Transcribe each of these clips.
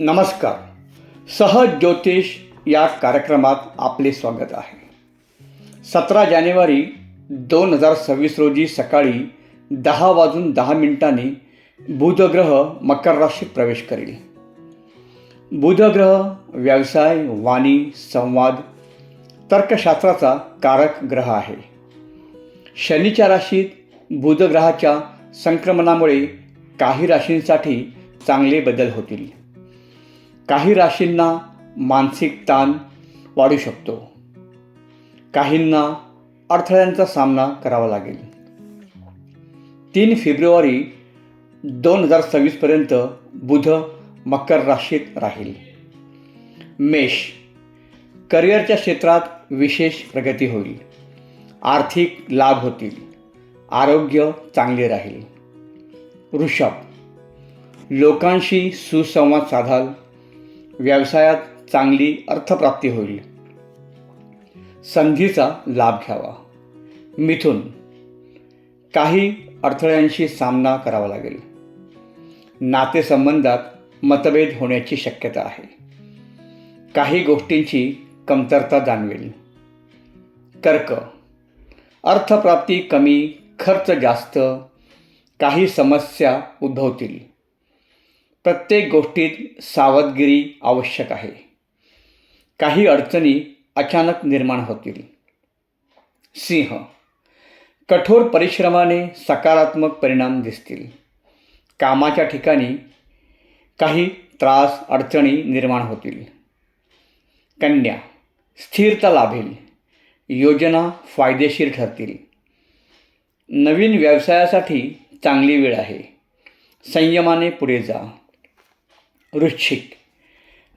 नमस्कार. सहज ज्योतिष या कार्यक्रमात आपले स्वागत आहे. सतरा जानेवारी दोन हजार सव्वीस रोजी सकाळी दहा वाजून दहा मिनिटांनी बुधग्रह मकर राशीत प्रवेश करेल. बुधग्रह व्यवसाय वाणी संवाद तर्कशास्त्राचा कारक ग्रह आहे. शनीच्या राशीत बुधग्रहाच्या संक्रमणामुळे काही राशींसाठी चांगले बदल होतील. काही राशींना मानसिक ताण वाढू शकतो. काहींना अडथळ्यांचा सामना करावा लागेल. तीन फेब्रुवारी दोन हजार सव्वीसपर्यंत बुध मकर राशीत राहील. मेष करिअरच्या क्षेत्रात विशेष प्रगती होईल. आर्थिक लाभ होतील. आरोग्य चांगले राहील. वृषभ लोकांशी सुसंवाद साधाल. व्यवसायात चांगली अर्थप्राप्ती होईल. संधीचा लाभ घ्यावा. मिथून काही अडथळ्यांशी सामना करावा लागेल. नातेसंबंधात मतभेद होण्याची शक्यता आहे. काही गोष्टींची कमतरता जाणवेल. कर्क अर्थप्राप्ती कमी खर्च जास्त काही समस्या उद्भवतील. प्रत्येक गोष्टीत सावधगिरी आवश्यक आहे. काही अडचणी अचानक निर्माण होतील. सिंह. कठोर परिश्रमाने सकारात्मक परिणाम दिसतील. कामाच्या ठिकाणी काही त्रास अडचणी निर्माण होतील. कन्या. स्थिरता लाभेल. योजना फायदेशीर ठरतील. नवीन व्यवसायासाठी चांगली वेळ आहे. संयमाने पुढे जा. वृश्चिक.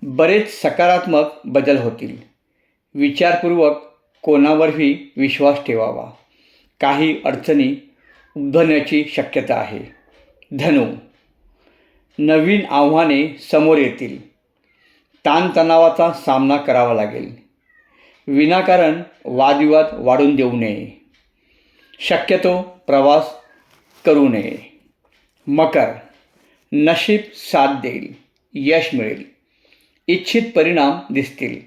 बरेच सकारात्मक बदल होतील. विचारपूर्वक कोणावरही विश्वास ठेवावा. काही अडचणी उद्भवण्याची शक्यता आहे. धनु. नवीन आव्हाने समोर येतील. ताणतणावाचा सामना करावा लागेल. विनाकारण वादविवाद वाढून देऊ नये. शक्यतो प्रवास करू नये. मकर. नशीब साथ देईल. यश मिळेल. इच्छित परिणाम दिसतील.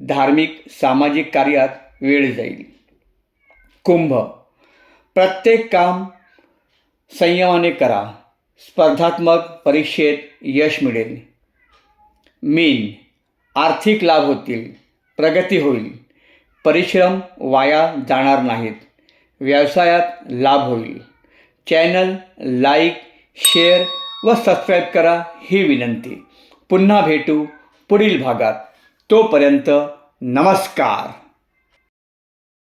धार्मिक सामाजिक कार्यात वेळ जाईल. कुंभ. प्रत्येक काम संयमाने करा. स्पर्धात्मक परीक्षेत यश मिळेल. मीन. आर्थिक लाभ होतील. प्रगती होईल. परिश्रम वाया जाणार नाहीत. व्यवसायात लाभ होईल. चॅनल लाईक शेअर व सबस्क्राईब करा ही विनंती. पुन्हा भेटू पुढील भागात. तोपर्यंत नमस्कार.